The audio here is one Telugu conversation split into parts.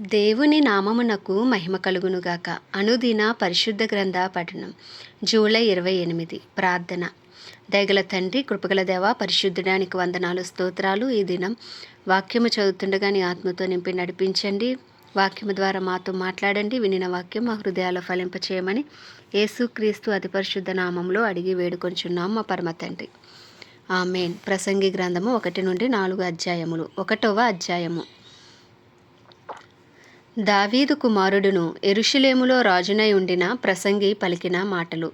దేవుని నామమునకు మహిమ కలుగునుగాక. అనుదిన పరిశుద్ధ గ్రంథ పఠనం. జూలై ఇరవై ఎనిమిది. ప్రార్థన. దయగల తండ్రి కృపగల దేవ పరిశుద్ధడానికి వందనాలు స్తోత్రాలు ఈ దినం. వాక్యము చదువుతుండగా నీ ఆత్మతో నింపి నడిపించండి. వాక్యము ద్వారా మాతో మాట్లాడండి. వినిన వాక్యం మా హృదయాల్లో ఫలింపచేయమని యేసుక్రీస్తు అతి పరిశుద్ధ నామంలో అడిగి వేడుకొంచున్నాం మా పరమ తండ్రి. ఆమెన్. ప్రసంగి గ్రంథము ఒకటి నుండి నాలుగు అధ్యాయములు. ఒకటవ అధ్యాయము. దావీదు కుమారుడును ఎరుషులేములో రాజునై ఉండిన ప్రసంగి పలికిన మాటలు.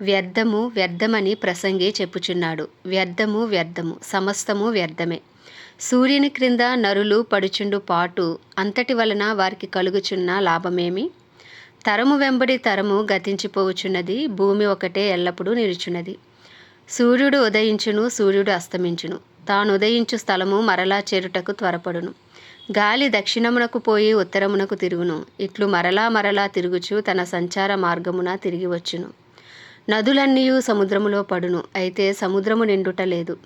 వ్యర్థము వ్యర్థమని ప్రసంగి చెప్పుచున్నాడు. వ్యర్థము వ్యర్థము సమస్తము వ్యర్థమే. సూర్యుని క్రింద నరులు పడుచుండు పాటు అంతటి వలన వారికి కలుగుచున్న లాభమేమి? తరము వెంబడి తరము గతించిపోవచున్నది భూమి ఒకటే ఎల్లప్పుడూ నిలుచున్నది. సూర్యుడు ఉదయించును సూర్యుడు అస్తమించును. తాను ఉదయించు స్థలము మరలా చేరుటకు త్వరపడును. గాలి దక్షిణమునకు పోయి ఉత్తరమునకు తిరుగును. ఇట్లు మరలా మరలా తిరుగుచు తన సంచార మార్గమున తిరిగి వచ్చును. నదులన్నీ సముద్రములో పడును. అయితే సముద్రము నిండుట లేదు.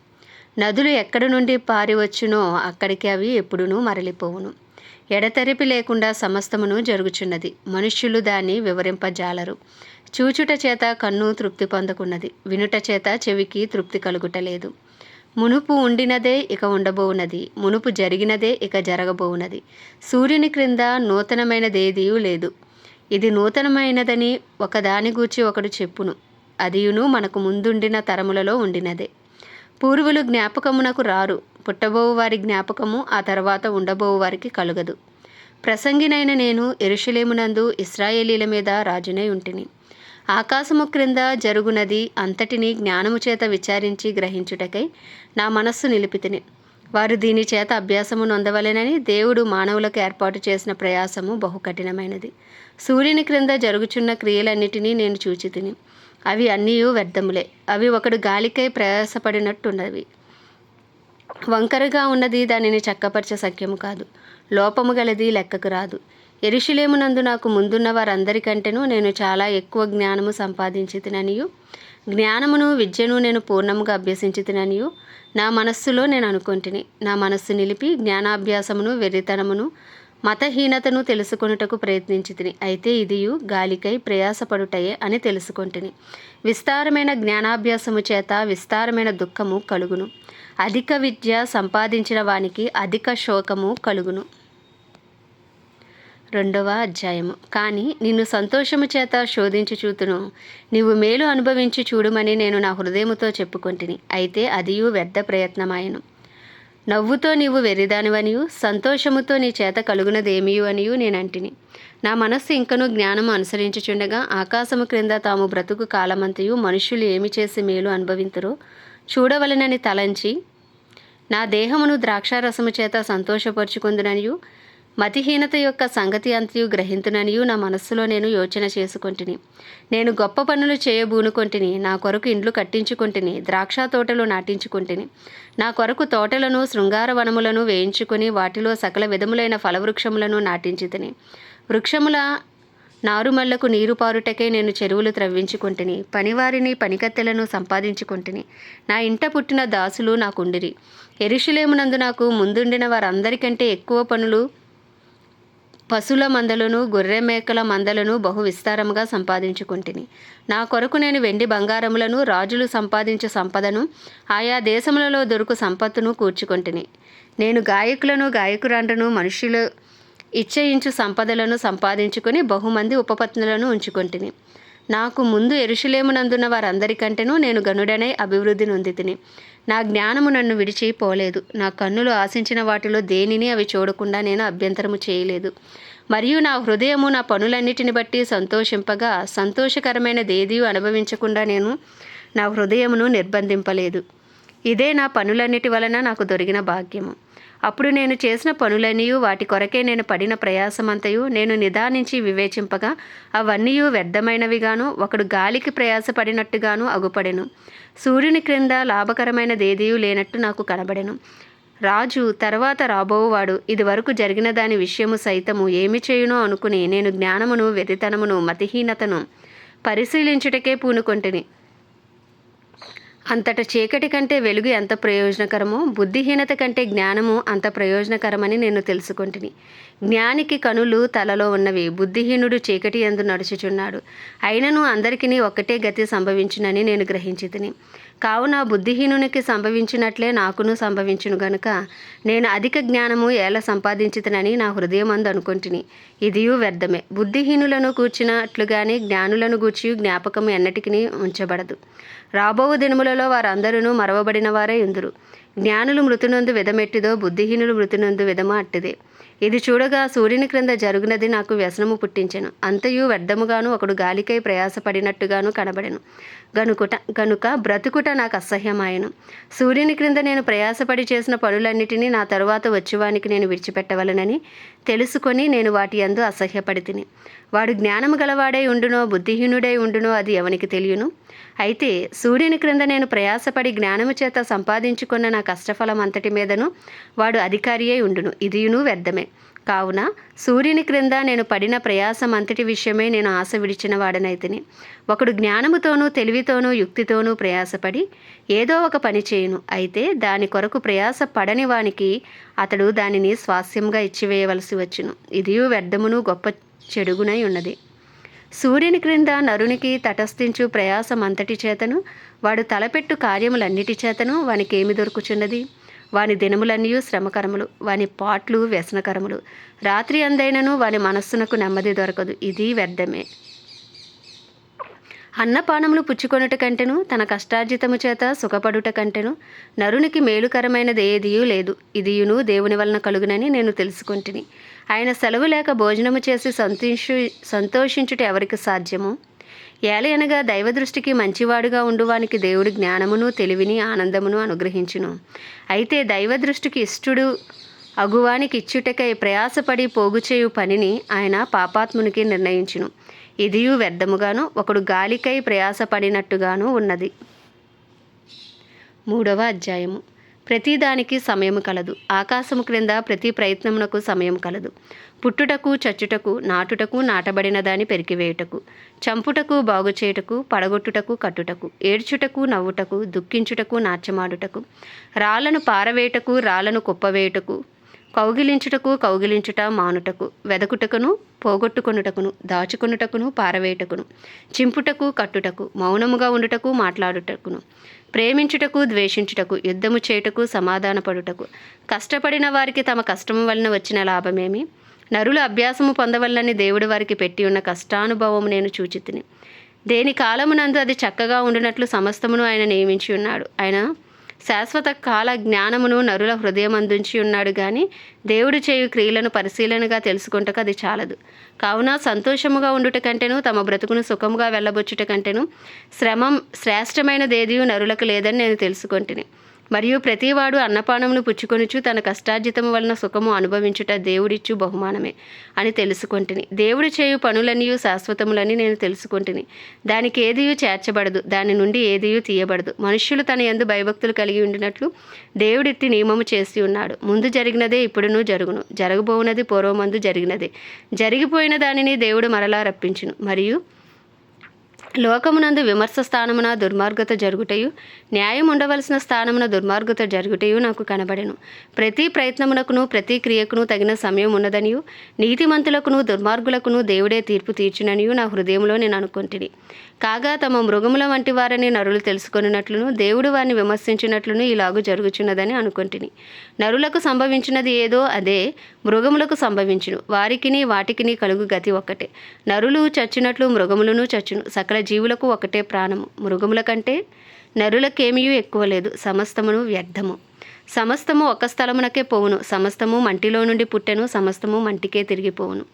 నదులు ఎక్కడి నుండి పారివచ్చునో అక్కడికి అవి ఎప్పుడునూ మరలిపోవును. ఎడతెరిపి లేకుండా సమస్తమును జరుగుచున్నది. మనుష్యులు దాన్ని వివరింపజాలరు. చూచుట చేత కన్ను తృప్తి పొందకున్నది. వినుట చేత చెవికి తృప్తి కలుగుటలేదు మునుపు ఉండినదే ఇక ఉండబోవునది మునుపు జరిగినదే ఇక జరగబోవునది. సూర్యుని క్రింద నూతనమైనదేదియూ లేదు. ఇది నూతనమైనదని ఒకదాని గూర్చి ఒకడు చెప్పును. అదియును మనకు ముందుండిన తరములలో ఉండినదే. పూర్వులు జ్ఞాపకమునకు రారు. పుట్టబోవు వారి జ్ఞాపకము ఆ తర్వాత ఉండబోవు వారికి కలుగదు. ప్రసంగినైన నేను ఎరుషలేమునందు ఇస్రాయేలీల మీద రాజునై ఉంటిని. ఆకాశము క్రింద జరుగునది అంతటిని జ్ఞానము చేత విచారించి గ్రహించుటకై నా మనస్సు నిలిపితిని. వారు దీని చేత అభ్యాసము నొందవలెనని దేవుడు మానవులకు ఏర్పాటు చేసిన ప్రయాసము బహు కఠినమైనది సూర్యుని క్రింద జరుగుచున్న క్రియలన్నిటినీ నేను చూచితిని. అవి అన్నీ వ్యర్థములే. అవి ఒకడు గాలికై ప్రయాసపడినట్టున్నవి. వంకరగా ఉన్నది దానిని చక్కపరిచే సఖ్యము కాదు. లోపము గలది లెక్కకు రాదు. ఎరుషులేమునందు నాకు ముందున్న వారందరికంటేనూ నేను చాలా ఎక్కువ జ్ఞానము సంపాదించి తిననియు జ్ఞానమును విద్యను నేను పూర్ణముగా అభ్యసించి తిననియు నా మనస్సులో నేను అనుకుంటుని. నా మనస్సు నిలిపి జ్ఞానాభ్యాసమును వెర్రితనమును మతహీనతను తెలుసుకొనుటకు ప్రయత్నించి తిని అయితే ఇదియు గాలికై ప్రయాసపడుటయే అని తెలుసుకొంటిని. విస్తారమైన జ్ఞానాభ్యాసము చేత విస్తారమైన దుఃఖము కలుగును. అధిక విద్య సంపాదించిన వానికి అధిక శోకము కలుగును. రెండవ అధ్యాయము. కానీ నిన్ను సంతోషము చేత శోధించి చూతును. నీవు మేలు అనుభవించి చూడుమని నేను నా హృదయముతో చెప్పుకొంటిని. అయితే అదియు వ్యర్థ ప్రయత్నమాయను. నవ్వుతో నీవు వెర్రిదానివనియు సంతోషముతో నీ చేత కలుగునదేమియు అనియు నేనంటిని. నా మనస్సు ఇంకను జ్ఞానము అనుసరించుచుండగా ఆకాశము క్రింద తాము బ్రతుకు కాలమంతయు మనుష్యులు ఏమి చేసి మేలు అనుభవింతురో చూడవలనని తలంచి నా దేహమును ద్రాక్షారసము చేత సంతోషపరుచుకుందుననియు మతిహీనత యొక్క సంగతి అంతయు గ్రహింతుననియు నా మనస్సులో నేను యోచన చేసుకొంటిని. నేను గొప్ప పనులు చేయబూనుకొంటిని నా కొరకు ఇండ్లు కట్టించుకొంటిని ద్రాక్ష తోటలు నాటించుకొంటిని. నా కొరకు తోటలను శృంగార వనములను వేయించుకొని వాటిలో సకల విధములైన ఫలవృక్షములను నాటించితిని. వృక్షముల నారుమల్లకు నీరు పారుటకే నేను చెరువులు త్రవ్వించుకొంటిని పనివారిని పనికత్తెలను సంపాదించుకొంటిని. నా ఇంట పుట్టిన దాసులు నాకుండిరి. ఎరుషులేమునందు నాకు ముందుండిన వారందరికంటే ఎక్కువ పనులు పశువుల మందలను గొర్రె మేకల మందలను బహు విస్తారముగా సంపాదించుకుంటుని. నా కొరకు నేను వెండి బంగారములను రాజులు సంపాదించు సంపదను ఆయా దేశములలో దొరుకు సంపత్తును కూర్చుకొంటిని. నేను గాయకులను గాయకురాండ్రను మనుషులు ఇచ్చయించు సంపదలను సంపాదించుకొని బహుమంది ఉపపత్నులను ఉంచుకొంటిని. నాకు ముందు ఎరుషులేమునందున్న వారందరికంటేనూ నేను గనుడనై అభివృద్ధి నొందితిని. నా జ్ఞానము నన్ను విడిచిపోలేదు నా కన్నులు ఆశించిన వాటిలో దేనిని అవి చూడకుండా నేను అభ్యంతరము చేయలేదు. మరియు నా హృదయము నా పనులన్నిటిని బట్టి సంతోషింపగా సంతోషకరమైన దేదీ అనుభవించకుండా నేను నా హృదయమును నిర్బంధింపలేదు. ఇదే నా పనులన్నిటి వలన నాకు దొరికిన భాగ్యము. అప్పుడు నేను చేసిన పనులన్నీ వాటి కొరకే నేను పడిన ప్రయాసమంతయు నేను నిదానించి వివేచింపగా అవన్నీ వ్యర్థమైనవిగాను ఒకడు గాలికి ప్రయాసపడినట్టుగాను అగుపడెను. సూర్యుని క్రింద లాభకరమైనదేదియూ లేనట్టు నాకు కనబడెను. రాజు తర్వాత రాబోవాడు ఇదివరకు జరిగిన దాని విషయము సైతము ఏమి చేయునో అనుకుని నేను జ్ఞానమును వ్యతితనమును మతిహీనతను పరిశీలించుటకే పూనుకొంటిని. అంతట చీకటి కంటే వెలుగు ఎంత ప్రయోజనకరమో బుద్ధిహీనత కంటే జ్ఞానము అంత ప్రయోజనకరమని నేను తెలుసుకుంటుని. జ్ఞానికి కనులు తలలో ఉన్నవి బుద్ధిహీనుడు చీకటి ఎందు నడుచుచున్నాడు. అయినను అందరికీ ఒక్కటే గతి సంభవించునని నేను గ్రహించితిని. కావున బుద్ధిహీనునికి సంభవించినట్లే నాకును సంభవించును గనుక నేను అధిక జ్ఞానము ఎలా సంపాదించుతనని నా హృదయం అందు అనుకుంటుని. ఇదియూ వ్యర్థమే. బుద్ధిహీనులను కూర్చినట్లుగానే జ్ఞానులను గూర్చి జ్ఞాపకం ఎన్నటికీ ఉంచబడదు. రాబో దినములలో వారందరూ మరవబడిన వారే ఇందురు జ్ఞానులు మృతునందు విధమెట్టిదో బుద్ధిహీనులు మృతునందు విధమా అట్టిదే. ఇది చూడగా సూర్యుని క్రింద జరుగునది నాకు వ్యసనము పుట్టించెను. అంతయు వ్యర్థముగాను ఒకడు గాలికై ప్రయాసపడినట్టుగాను కనబడెను. గనుకుట గనుక బ్రతుకుట నాకు అసహ్యమాయను. సూర్యుని క్రింద నేను ప్రయాసపడి చేసిన పనులన్నిటినీ నా తరువాత వచ్చేవానికి నేను విడిచిపెట్టవలనని తెలుసుకొని నేను వాటి యందు అసహ్యపడి తిని. వాడు జ్ఞానము గలవాడై ఉండునో బుద్ధిహీనుడై ఉండునో అది ఎవనికి తెలియను? అయితే సూర్యుని క్రింద నేను ప్రయాసపడి జ్ఞానము చేత సంపాదించుకున్న నా కష్టఫలం అంతటి మీదను వాడు అధికారి అయి ఉండును. ఇదియును వ్యర్థమే. కావున సూర్యుని క్రింద నేను పడిన ప్రయాసం అంతటి విషయమే నేను ఆశ విడిచిన వాడనైతిని. ఒకడు జ్ఞానముతోనూ తెలివితోనూ యుక్తితోనూ ప్రయాసపడి ఏదో ఒక పని చేయును. అయితే దాని కొరకు ప్రయాస పడని వానికి అతడు దానిని స్వాస్యంగా ఇచ్చివేయవలసి వచ్చును. ఇదియు వ్యర్థమును గొప్ప చెడుగునై ఉన్నది. సూర్యుని క్రింద నరునికి తటస్థించు ప్రయాసం అంతటి చేతను వాడు తలపెట్టు కార్యములన్నిటి చేతను వానికేమి దొరుకుచున్నది? వాని దినములన్నీ శ్రమకరములు వాని పాట్లు వ్యసనకరములు. రాత్రి అందైనను వాని మనస్సునకు నెమ్మది దొరకదు ఇది వ్యర్థమే. అన్నపానములు పుచ్చుకొనుట కంటెను తన కష్టార్జితము చేత సుఖపడుట కంటెను నరునికి మేలుకరమైనది ఏదియూ లేదు. ఇదియును దేవుని వలన కలుగునని నేను తెలుసుకుంటుని. ఆయన సెలవు లేక భోజనము చేసి సంతోషు సంతోషించుట ఎవరికి సాధ్యము? ఏలయనగా దైవదృష్టికి మంచివాడుగా ఉండువానికి దేవుడు జ్ఞానమును తెలివిని ఆనందమును అనుగ్రహించును. అయితే దైవదృష్టికి ఇష్టుడు అగువానికి ఇచ్చుటకై ప్రయాసపడి పోగుచేయు పనిని ఆయన పాపాత్మునికి నిర్ణయించును. ఇదియు వ్యర్థముగాను ఒకడు గాలికై ప్రయాసపడినట్టుగాను ఉన్నది. మూడవ అధ్యాయము. ప్రతిదానికి సమయం కలదు. ఆకాశము క్రింద ప్రతి ప్రయత్నమునకు సమయం కలదు. పుట్టుటకు చచ్చుటకు నాటుటకు నాటబడిన దాని పెరికివేయుటకు చంపుటకు బాగుచేయుటకు పడగొట్టుటకు కట్టుటకు ఏడ్చుటకు నవ్వుటకు దుఃఖించుటకు నాట్యమాడుటకు రాళ్ళను పారవేయుటకు రాళ్ళను కుప్పవేయుటకు కౌగిలించుటకు కౌగిలించుట మానుటకు వెదకుటకును పోగొట్టుకొనుటకును దాచుకొనుటకును పారవేయుటకును చింపుటకు కట్టుటకు మౌనముగా ఉండుటకు మాట్లాడుటకును ప్రేమించుటకు ద్వేషించుటకు యుద్ధము చేయుటకు సమాధానపడుటకు. కష్టపడిన వారికి తమ కష్టము వలన వచ్చిన లాభమేమి? నరులు అభ్యాసము పొందవల్లని దేవుడు వారికి పెట్టి ఉన్న కష్టానుభవము నేను చూచితిని. దేని కాలమునందు అది చక్కగా ఉండినట్లు సమస్తమును ఆయన నియమించి ఉన్నాడు. ఆయన శాశ్వత కాల జ్ఞానమును నరుల హృదయం అందించి ఉన్నాడు కానీ దేవుడు చేయు క్రియలను పరిశీలనగా తెలుసుకుంటకు అది చాలదు. కావున సంతోషముగా ఉండుట కంటేను తమ బ్రతుకును సుఖముగా వెళ్ళబొచ్చుట కంటేను శ్రమం శ్రేష్టమైనదేదియు నరులకు లేదని నేను తెలుసుకొంటిని. మరియు ప్రతివాడు అన్నపానమును పుచ్చుకొనుచు తన కష్టార్జితము వలన సుఖము అనుభవించుట దేవుడిచ్చు బహుమానమే అని తెలుసుకొంటిని. దేవుడు చేయు పనులనియు శాశ్వతములని నేను తెలుసుకొంటిని. దానికి ఏదియూ చేర్చబడదు దాని నుండి ఏదియూ తీయబడదు. మనుష్యులు తన యందు భయభక్తులు కలిగి ఉండినట్లు దేవుడిట్టి నియమము చేసి ఉన్నాడు. ముందు జరిగినదే ఇప్పుడును జరుగును. జరగబోవునది పూర్వమందు జరిగినదే. జరిగిపోయిన దానిని దేవుడు మరలా రప్పించును. మరియు లోకమునందు విమర్శ స్థానమున దుర్మార్గత జరుగుటయు న్యాయం ఉండవలసిన స్థానమున దుర్మార్గత జరుగుటయు నాకు కనబడెను. ప్రతి ప్రయత్నమునకును ప్రతి క్రియకును తగిన సమయం ఉన్నదనియు నీతిమంతులకును దుర్మార్గులకును దేవుడే తీర్పు తీర్చుననియు నా హృదయంలో నేను అనుకుంటుని. కాగా తమ మృగముల వంటి వారని నరులు తెలుసుకొనినట్లును దేవుడు వారిని విమర్శించినట్లును ఇలాగు జరుగుచున్నదని అనుకుంటుని. నరులకు సంభవించినది ఏదో అదే మృగములకు సంభవించును. వారికిని వాటికిని కలుగు గతి ఒక్కటే. నరులు చచ్చినట్లు మృగములను చచ్చును. సకల జీవులకు ఒకటే ప్రాణము. మృగముల కంటే నరులకేమీ ఎక్కువ లేదు. సమస్తమును వ్యర్థము. సమస్తము ఒక స్థలమునకే పోవును. సమస్తము మంటిలో నుండి పుట్టెను. సమస్తము మంటికే తిరిగిపోవును.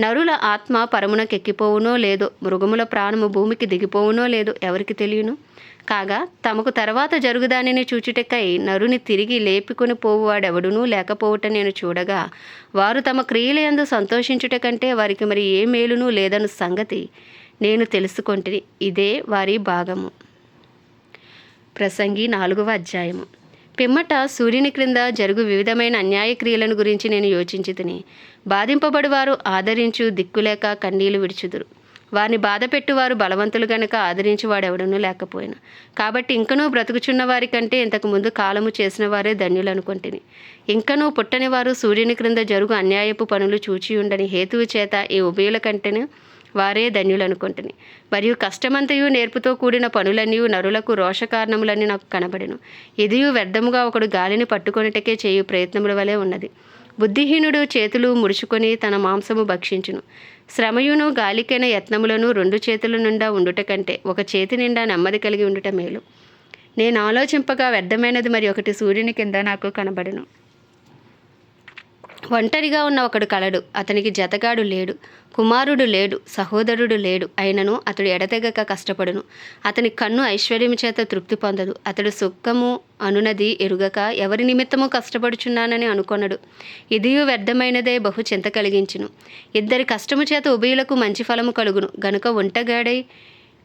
నరుల ఆత్మ పరమునకెక్కిపోవునో లేదో మృగముల ప్రాణము భూమికి దిగిపోవునో లేదో ఎవరికి తెలియను? కాగా తమకు తర్వాత జరుగుదానిని చూచుటకై నరుని తిరిగి లేపుకుని పోవువాడెవడునూ లేకపోవుట నేను చూడగా వారు తమ క్రియలందు సంతోషించుట కంటే వారికి మరి ఏ మేలునూ లేదను సంగతి నేను తెలుసుకొంటిని. ఇదే వారి భాగము. ప్రసంగి నాలుగవ అధ్యాయము. పిమ్మట సూర్యుని క్రింద జరుగు వివిధమైన అన్యాయ క్రియలను గురించి నేను యోచించి తిని బాధింపబడివారు ఆదరించు దిక్కులేక కన్నీళ్ళు విడుచుదురు. వారిని బాధ వారు బలవంతులు గనక ఆదరించి వాడెవడనూ లేకపోయినా. కాబట్టి ఇంకనూ బ్రతుకుచున్న వారి కంటే ఇంతకు ముందు కాలము చేసిన వారే ధన్యులనుకుంటుని ఇంకనూ పుట్టని వారు సూర్యుని క్రింద జరుగు అన్యాయపు పనులు చూచి ఉండని హేతువు చేత ఈ ఉభయుల కంటేను వారే ధన్యులనుకుంటుని. మరియు కష్టమంతయు నేర్పుతో కూడిన పనులన్నీ నరులకు రోషకారణములని నాకు కనబడెను. ఇదియు వ్యర్థముగా ఒకడు గాలిని పట్టుకొనిటకే చేయు ప్రయత్నముల వలె ఉన్నది. బుద్ధిహీనుడు చేతులు ముడుచుకొని తన మాంసము భక్షించును. శ్రమయును గాలికైన యత్నములను రెండు చేతుల నిండా ఉండుట కంటే ఒక చేతి నిండా నెమ్మది కలిగి ఉండుట మేలు. నేను ఆలోచింపగా వ్యర్థమైనది మరి ఒకటి సూర్యుని కింద నాకు కనబడును. ఒంటరిగా ఉన్న ఒకడు కలడు. అతనికి జతగాడు లేడు. కుమారుడు లేడు. సహోదరుడు లేడు. అయినను అతడు ఎడతెగక కష్టపడును. అతని కన్ను ఐశ్వర్యము చేత తృప్తి పొందదు. అతడు సుఖము అనునది ఎరుగక ఎవరి నిమిత్తము కష్టపడుచున్నానని అనుకొనడు. ఇదియు వ్యర్థమైనదే బహు చింత కలిగించును. ఇద్దరి కష్టము చేత ఉభయులకు మంచి ఫలము కలుగును. గనుక ఒంటగాడై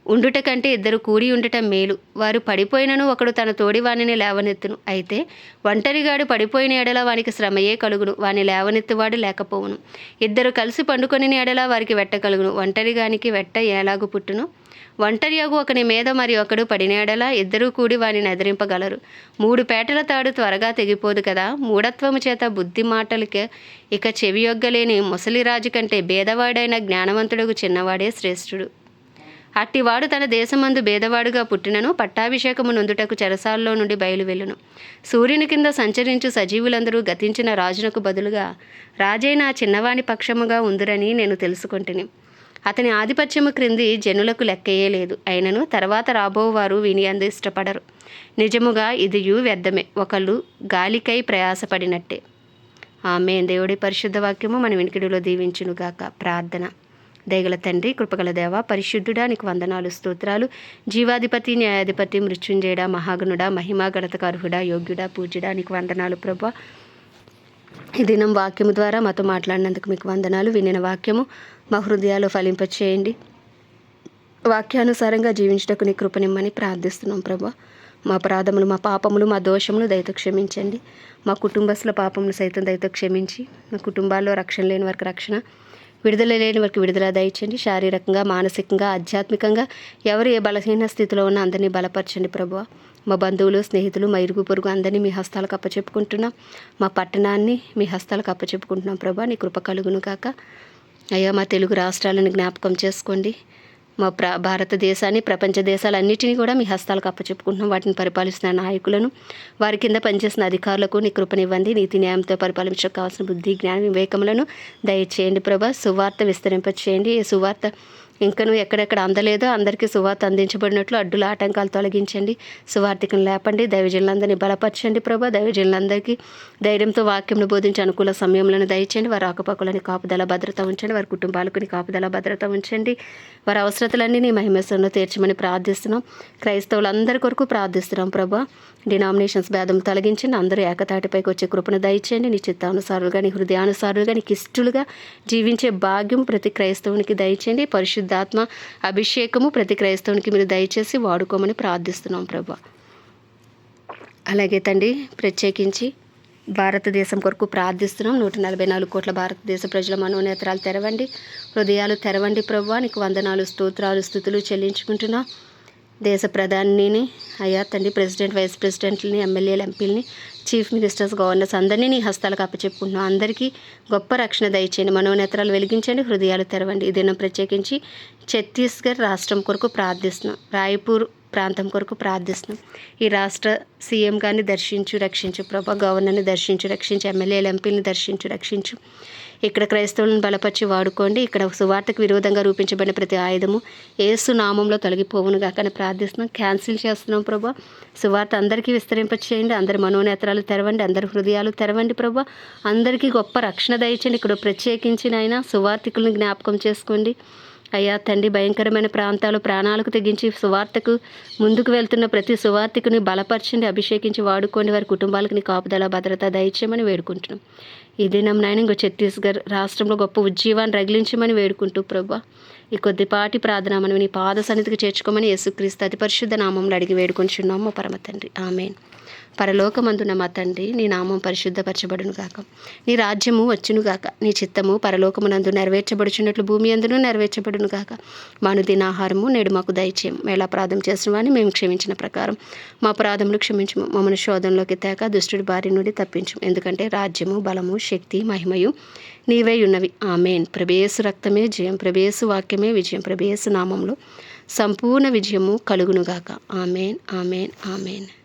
ఉండుట కంటే ఇద్దరు కూడి ఉండటం మేలు. వారు పడిపోయినను ఒకడు తన తోడివానిని లేవనెత్తును. అయితే ఒంటరిగాడు పడిపోయిన ఎడల వానికి శ్రమయే కలుగును. వాని లేవనెత్తువాడు లేకపోవును. ఇద్దరు కలిసి పండుకొని ఎడల వారికి వెట్ట కలుగును. ఒంటరిగానికి వెట్ట ఏలాగు పుట్టును? ఒంటరియగు ఒకని మీద మరి ఒకడు పడినేడలా ఇద్దరూ కూడి వానిని ఎదిరింపగలరు. మూడు పేటల తాడు త్వరగా తెగిపోదు కదా. మూఢత్వము చేత బుద్ధి మాటలకే ఇక చెవియొగ్గలేని ముసలిరాజు కంటే భేదవాడైన జ్ఞానవంతుడుకు చిన్నవాడే శ్రేష్ఠుడు. అట్టివాడు తన దేశమందు భేదవాడుగా పుట్టినను పట్టాభిషేకము నొందుటకు చెరసాల్లో నుండి బయలువెళ్ళును. సూర్యుని కింద సంచరించు సజీవులందరూ గతించిన రాజునకు బదులుగా రాజైన ఆ చిన్నవాని పక్షముగా ఉందిరని నేను తెలుసుకుంటుని. అతని ఆధిపత్యము క్రింది జనులకు లెక్కయే లేదు. అయినను తర్వాత రాబోవారు విని అందు ఇష్టపడరు. నిజముగా ఇదియు వ్యర్థమే. ఒకళ్ళు గాలికై ప్రయాసపడినట్టే. ఆమె దేవుడి పరిశుద్ధ వాక్యము మన వెనుకడిలో దీవించునుగాక. ప్రార్థన. దయగల తండ్రి కృపగల దేవ పరిశుద్ధుడా నీకు వందనాలు స్తోత్రాలు. జీవాధిపతి న్యాయాధిపతి మృత్యుంజయుడ మహాగణుడా మహిమా గణతకార్హుడా యోగ్యుడా పూజ్యుడా నీకు వందనాలు ప్రభా. ఈ దినం వాక్యము ద్వారా మాతో మాట్లాడినందుకు మీకు వందనాలు. వినిన వాక్యము మా హృదయాలు ఫలింపచేయండి. వాక్యానుసారంగా జీవించటకు నీ కృపనిమ్మని ప్రార్థిస్తున్నాం ప్రభా. మా ప్రాధములు మా పాపములు మా దోషములు దయతో క్షమించండి. మా కుటుంబస్తుల పాపములు సైతం దయతో క్షమించి మా కుటుంబాల్లో రక్షణ లేని వారికి రక్షణ విడుదల లేని వారికి విడుదల దయచండి శారీరకంగా మానసికంగా ఆధ్యాత్మికంగా ఎవరు ఏ బలహీన స్థితిలో ఉన్న అందరినీ బలపరచండి ప్రభు మా బంధువులు స్నేహితులు మా ఇరుగు పొరుగు అందరినీ మీ హస్తాలకు అప్పచెప్పుకుంటున్నాం. మా పట్టణాన్ని మీ హస్తాలకు అప్పచెప్పుకుంటున్నాం ప్రభా నీ కృప కలుగును కాక అయ్యా మా తెలుగు రాష్ట్రాలను జ్ఞాపకం చేసుకోండి. మా ప్ర భారతదేశాన్ని ప్రపంచ దేశాలన్నిటినీ కూడా మీ హస్తాలకు అప్పచెప్పుకుంటున్నాం. వాటిని పరిపాలిస్తున్న నాయకులను వారి కింద పనిచేసిన అధికారులకు నీ కృపనివ్వండి. నీతి న్యాయంతో పరిపాలించడానికి కావాల్సిన బుద్ధి జ్ఞాన వివేకములను దయచేయండి ప్రభా. సువార్త విస్తరింపచేయండి. ఈ సువార్త ఇంకను ఎక్కడెక్కడ అందలేదో అందరికీ సువార్త అందించబడినట్లు అడ్డుల ఆటంకాలు తొలగించండి. సువార్థికను లేపండి. దైవజనులందరినీ బలపరచండి ప్రభా. దైవజనులందరికీ ధైర్యంతో వాక్యంను బోధించి అనుకూల సమయంలో దయచేయండి. వారి ఆకుపక్కలని కాపుదల భద్రత ఉంచండి. వారి కుటుంబాలకుని కాపుదల భద్రత ఉంచండి. వారి అవసరతలన్నీ నీ మహిమేశ్వరంలో తీర్చమని ప్రార్థిస్తున్నాం. క్రైస్తవులందరి కొరకు ప్రార్థిస్తున్నాం ప్రభా. డినామినేషన్స్ భేదం తొలగించండి. అందరూ ఏకతాటిపైకి వచ్చే కృపను దయచేయండి. నీ చిత్తానుసారులుగా నీ హృదయానుసారులుగా నీకు ఇష్టలుగా జీవించే భాగ్యం ప్రతి క్రైస్తవునికి దయచేయండి. పరిశుద్ధాత్మ అభిషేకము ప్రతి క్రైస్తవునికి మీరు దయచేసి వాడుకోమని ప్రార్థిస్తున్నాం ప్రభా. అలాగే తండ్రి ప్రత్యేకించి భారతదేశం కొరకు ప్రార్థిస్తున్నాం. నూట నలభై నాలుగు కోట్ల భారతదేశ ప్రజల మనోనేతరాలు తెరవండి. హృదయాలు తెరవండి ప్రభు. నీకు వందనాలు స్తోత్రాలు స్థుతులు చెల్లించుకుంటున్నాం. దేశ ప్రధానిని అయ్యా తండ్రి ప్రెసిడెంట్ వైస్ ప్రెసిడెంట్ని ఎమ్మెల్యేలు ఎంపీలని చీఫ్ మినిస్టర్స్ గవర్నర్స్ అందరినీ నీ హస్తాలకు అప్పచెప్పుకుంటున్నాం. అందరికీ గొప్ప రక్షణ దయచేయండి. మనోనేతరాలు వెలిగించండి. హృదయాలు తెరవండి. ఈ దినం ప్రత్యేకించి ఛత్తీస్గఢ్ రాష్ట్రం కొరకు ప్రార్థిస్తున్నాం. రాయ్పూర్ ప్రాంతం కొరకు ప్రార్థిస్తున్నాం. ఈ రాష్ట్ర సీఎం గారిని దర్శించు రక్షించు ప్రభా గవర్నర్ని దర్శించు రక్షించు ఎమ్మెల్యేలు ఎంపీని దర్శించు రక్షించు. ఇక్కడ క్రైస్తవులను బలపరిచి వాడుకోండి. ఇక్కడ సువార్తకు విరోధంగా రూపించబడిన ప్రతి ఆయుధము ఏసు నామంలో తొలగిపోవును కాకని ప్రార్థిస్తున్నాం. క్యాన్సిల్ చేస్తున్నాం ప్రభా. సువార్త అందరికీ విస్తరింపచేయండి. అందరి మనోనేతరాలు తెరవండి. అందరి హృదయాలు తెరవండి ప్రభా. అందరికీ గొప్ప రక్షణ దయచండి. ఇక్కడ ప్రత్యేకించిన ఆయన సువార్థికులను జ్ఞాపకం చేసుకోండి. అయ్యా తండ్రి భయంకరమైన ప్రాంతాలు ప్రాణాలకు తెగించి సువార్తకు ముందుకు వెళ్తున్న ప్రతి సువార్తికుని బలపరచండి అభిషేకించి వాడుకోండి వారి కుటుంబాలకు నీ కాపుదల భద్రత దయచేయమని వేడుకుంటున్నాం. ఈ దినం నాయన ఇంకో ఛత్తీస్గఢ్ రాష్ట్రంలో గొప్ప ఉజ్జీవాన్ని రగిలించమని వేడుకుంటూ ప్రభా ఈ కొద్దిపాటి ప్రార్థన మనం నీ పాద సన్నిధికి చేర్చుకోమని యేసుక్రీస్తు అతి పరిశుద్ధ నామంలో అడిగి వేడుకుంటున్నాము పరమ తండ్రి. ఆమెన్. పరలోకమందున మా తండ్రి నీ నామం పరిశుద్ధపరచబడును గాక. నీ రాజ్యము వచ్చును గాక. నీ చిత్తము పరలోకమునందు నెరవేర్చబడుచున్నట్లు భూమి అందును నెరవేర్చబడును గాక. మాను దినాహారము నేడు మాకు దయచేయం మేళా అపరాధం చేసిన వాడిని మేము క్షమించిన ప్రకారం మా అపరాధములు క్షమించము. మమ్మల్ని శోధంలోకి తేక దుష్టుడి బారి నుండి తప్పించము. ఎందుకంటే రాజ్యము బలము శక్తి మహిమయు నీవే ఉన్నవి. ఆమెన్. ప్రభేసు రక్తమే జయం. ప్రభేసు వాక్యమే విజయం. ప్రభేసు నామంలో సంపూర్ణ విజయము కలుగునుగాక ఆమెన్. ఆమెన్. ఆమెన్.